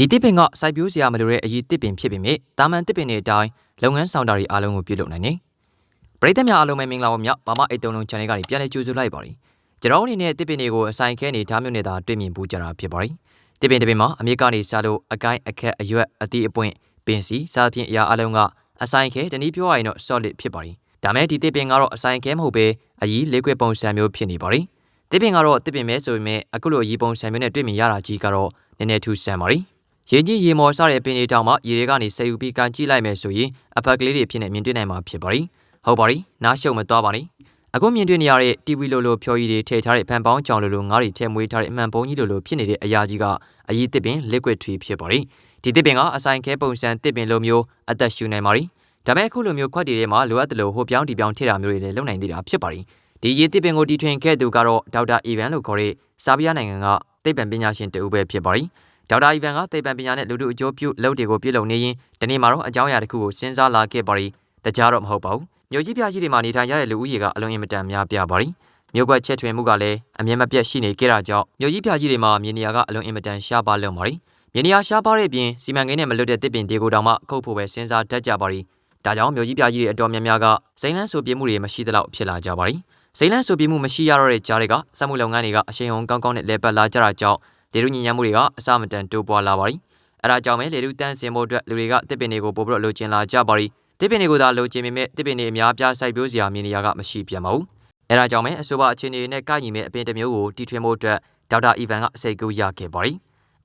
ဒီတစ်ပင်ကစိုက်ပျိုးစရာမလိုတဲ့အရေးတစ်ပင်ဖြစ်ပေမဲ့တာမန်တစ်ပင်တွေအတိုင်းလုပ်ငန်းဆောင်တာတွေအားလုံးကိုပြုလုပ်နိုင်တယ်ပရိသတ်များအားလုံးပဲမင်္ဂလာပါမြဘာမအိတ်တုံလုံး channel ကနေပြန်လည်ကြိုဆိုလိုက်ပါရစေကျွန်တော်အနေနဲ့တစ်ပင်တွေကိုအဆိုင်ခဲနေထားမျိုးနဲ့သာတွေ့မြင်ပူးကြတာဖြစ်ပါတယ်တစ်ပင်တစ်ပင်မှာအမြင့်ကနေစားလို့အကိုင်းအခက်အရွက်အသီးအပွင့်ပင်စီစားသဖြင့်အရာအလုံးကအဆိုင်ခဲတနည်းပြောရရင်တော့ solid ဖြစ်ပါတယ်ဒါမဲ့ဒီတစ်ပင်ကတော့အဆိုင်ခဲမဟုတ်ပဲအကြီးလေးခွေပုံစံမျိုးဖြစ်နေပါတယ်တစ်ပင်ကတော့တစ်ပင်ပဲဆိုပေမဲ့အခုလိုအကြီးပုံစံမျိုးနဲ့တွေ့မြင်ရတာကြီးကတော့နည်းနည်းထူးဆန်းပါတယ် ရေကြီးရေမော်စတဲ့ပင်တွေတောင်မှရေတွေကနေဆယ်ယူပြီးကန်ကြည့်လိုက်မယ်ဆိုရင်အဖက်ကလေးတွေဖြစ်နေမြင်တွေ့နိုင်မှာဖြစ်ပါတယ်ဟုတ်ပါတယ်နားရှုံမသွားပါနဲ့အခုမြင်တွေ့နေရတဲ့ TV လိုလိုဖြော်ရည်တွေထည့်ထားတဲ့ဖန်ပေါင်းကြောင်လိုလိုငါးတွေထည့်မွေးထားတဲ့အမှန်ပုံကြီးလိုလိုဖြစ်နေတဲ့အရာကြီးကအရေးတစ်ပင် liquid tree ဖြစ်ပါတယ်ဒီတစ်ပင်ကအဆိုင်ခဲပုံစံတစ်ပင်လိုမျိုးအသက်ရှူနိုင်ပါတယ်ဒါပေမဲ့အခုလိုမျိုးခွက်တွေထဲမှာလိုအပ်တယ်လို့ဟိုပြောင်းဒီပြောင်းထည့်တာမျိုးတွေလည်းလုပ်နိုင်သေးတာဖြစ်ပါတယ်ဒီရေးတစ်ပင်ကိုတီထွင်ခဲ့သူကတော့ဒေါက်တာအီဗန်လို့ခေါ်တဲ့ဆာဘီးယားနိုင်ငံကသိပ္ပံပညာရှင်တဦးပဲဖြစ်ပါတယ် ဒေါက်တာအီဗန်ကသိပ္ပံပညာနဲ့လူထုအကျိုးပြုလုပ်တွေကိုပြုလုပ်နေရင်ဒီနေ့မှာတော့အကြောင်းအရာတစ်ခုကိုစဉ်းစားလာခဲ့ပါရီတကြားတော့မဟုတ်ပါဘူးမြို့ကြီးပြကြီးတွေမှာနေထိုင်ရတဲ့လူဦးရေကအလွန်အင်မတန်များပြားပါရီမြို့ကွက်ချက်ထွင်မှုကလည်းအမြဲမပြတ်ရှိနေခဲ့တာကြောင့်မြို့ကြီးပြကြီးတွေမှာမြေနေရာကအလွန်အင်မတန်ရှားပါလုံပါရီမြေနေရာရှားပါတဲ့အပြင်စီမံကိန်းနဲ့မလွတ်တဲ့တစ်ပင်တွေကိုတောင်မှခုတ်ဖို့ပဲစဉ်းစားတတ်ကြပါရီဒါကြောင့်မြို့ကြီးပြကြီးတွေအတော်များများကစိန်လန်းဆိုပြေမှုတွေမရှိသလောက်ဖြစ်လာကြပါရီစိန်လန်းဆိုပြေမှုမရှိရတော့တဲ့ကြားတွေကစက်မှုလုပ်ငန်းတွေကအရှိန်ဟုန်ကောင်းကောင်းနဲ့လဲပတ်လာကြတာကြောင့် လေထုညဉ့်ညမ်းမှုတွေကအစမတန်တိုးပွားလာပါရီအဲဒါကြောင့်ပဲလေထုတန်းစင်ဖို့အတွက်လူတွေကတစ်ပင်တွေကိုပို့ပြီးတော့လိုချင်လာကြပါရီတစ်ပင်တွေကိုသာလိုချင်ပေမဲ့တစ်ပင်တွေအများပြားစိုက်ပျိုးစရာမြေနေရာကမရှိပြန်ပါဘူးအဲဒါကြောင့်ပဲအဆိုပါအခြေအနေနဲ့ကိုက်ညီမဲ့အပင်တစ်မျိုးကိုတီထွင်ဖို့အတွက်ဒေါက်တာအီဗန်ကအစိတ်ကူးရခဲ့ပါရီ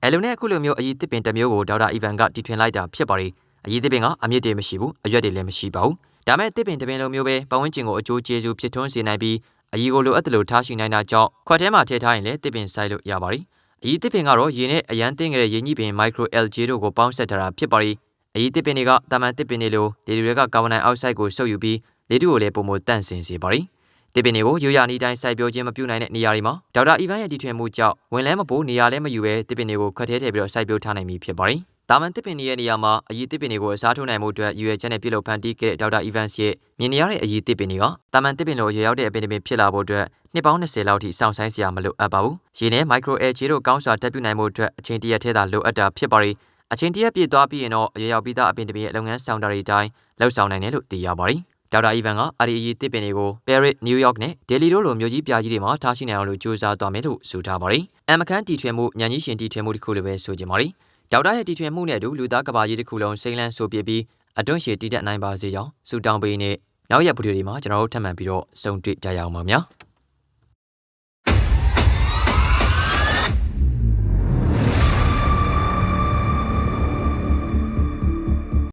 အဲလိုနဲ့အခုလိုမျိုးအရေးတစ်ပင်တစ်မျိုးကိုဒေါက်တာအီဗန်ကတီထွင်လိုက်တာဖြစ်ပါရီအရေးတစ်ပင်ကအမြင့်တွေမရှိဘူးအရွက်တွေလည်းမရှိပါဘူးဒါမဲ့တစ်ပင်တစ်ပင်လိုမျိုးပဲပတ်ဝန်းကျင်ကိုအကျိုးကျေးဇူးဖြစ်ထွန်းစေနိုင်ပြီးအကြီးကိုလိုအပ်တယ်လို့ထားရှိနိုင်တာကြောင့်ခွက်ထဲမှာထည့်ထားရင်လည်းတစ်ပင်ဆိုင်လို့ရပါ ರಿ အီတစ်ပင်ကတော့ရေနဲ့အရန်တင်းငယ်တဲ့ရေညှိပင် micro algae တို့ကိုပေါင်းစပ်ထားတာဖြစ်ပါပြီးအီတစ်ပင်တွေကတာမန်တစ်ပင်တွေလိုလေတွေကကာဗွန်ဒိုင်အောက်ဆိုက်ကိုစုပ်ယူပြီးလေထုကိုလည်းပုံမတန့်စင်စေပါပြီးတစ်ပင်တွေကိုရိုးရာနီးတိုင်းစိုက်ပျိုးခြင်းမပြုနိုင်တဲ့နေရာတွေမှာဒေါက်တာအီဗန်ရဲ့တီထွင်မှုကြောင့်ဝင်လဲမပိုးနေရာလဲမယူဘဲတစ်ပင်တွေကိုခွက်ထဲထည့်ပြီးတော့စိုက်ပျိုးထားနိုင်ပြီဖြစ်ပါပြီး တာမန်တစ်ပင်တွေရဲ့နေရာမှာအရေးတစ်ပင်တွေကိုအစားထိုးနိုင်မှုအတွက်ရည်ရွယ်ချက်နဲ့ပြုလုပ်ဖန်တီးခဲ့တဲ့ဒေါက်တာအီဗန်စ်ရဲ့မြင်နေရတဲ့အရေးတစ်ပင်တွေကတာမန်တစ်ပင်လိုရွေရောက်တဲ့အပင်တွေဖြစ်လာဖို့အတွက်နှစ်ပေါင်း20လောက်ထိစောင့်ဆိုင်းစရာမလိုအပ်ပါဘူး။ရေနဲ့ micro air ခြေတို့ကောင်းစွာတက်ပြနိုင်မှုအတွက်အချိန်တရက်ထဲသာလိုအပ်တာဖြစ်ပါရီ။အချိန်တရက်ပြည့်သွားပြီးရင်တော့ရွေရောက်ပြီးသားအပင်တစ်ပင်ရဲ့လုပ်ငန်းဆောင်တာတွေအတိုင်းလှုပ်ဆောင်နိုင်တယ်လို့သိရပါရီ။ဒေါက်တာအီဗန်ကအာဒီအီတစ်ပင်တွေကို Paris, New York နဲ့ Delhi တို့လိုမြို့ကြီးပြကြီးတွေမှာထားရှိနိုင်အောင်လို့ကြိုးစားသွားမယ်လို့ဆိုထားပါရီ။အမခန်းတီထွင်မှုညဉ့်ကြီးရှင်တီထွင်မှုတစ်ခုလိုပဲဆိုကြပါရီ။ ဒေါက်တာရဲ့တီထွင်မှုနဲ့အတူလူသားကဘာကြီးတစ်ခုလုံးစိမ့်လန်းဆိုပြပြီးအတွန့်ရှည်တည်တတ်နိုင်ပါစေကြောင်းဆုတောင်းပေးနေနောက်ရက်ဗီဒီယိုတွေမှာကျွန်တော်တို့ထပ်မံပြီးတော့ဆုံတွေ့ကြရအောင်ပါဗျာ။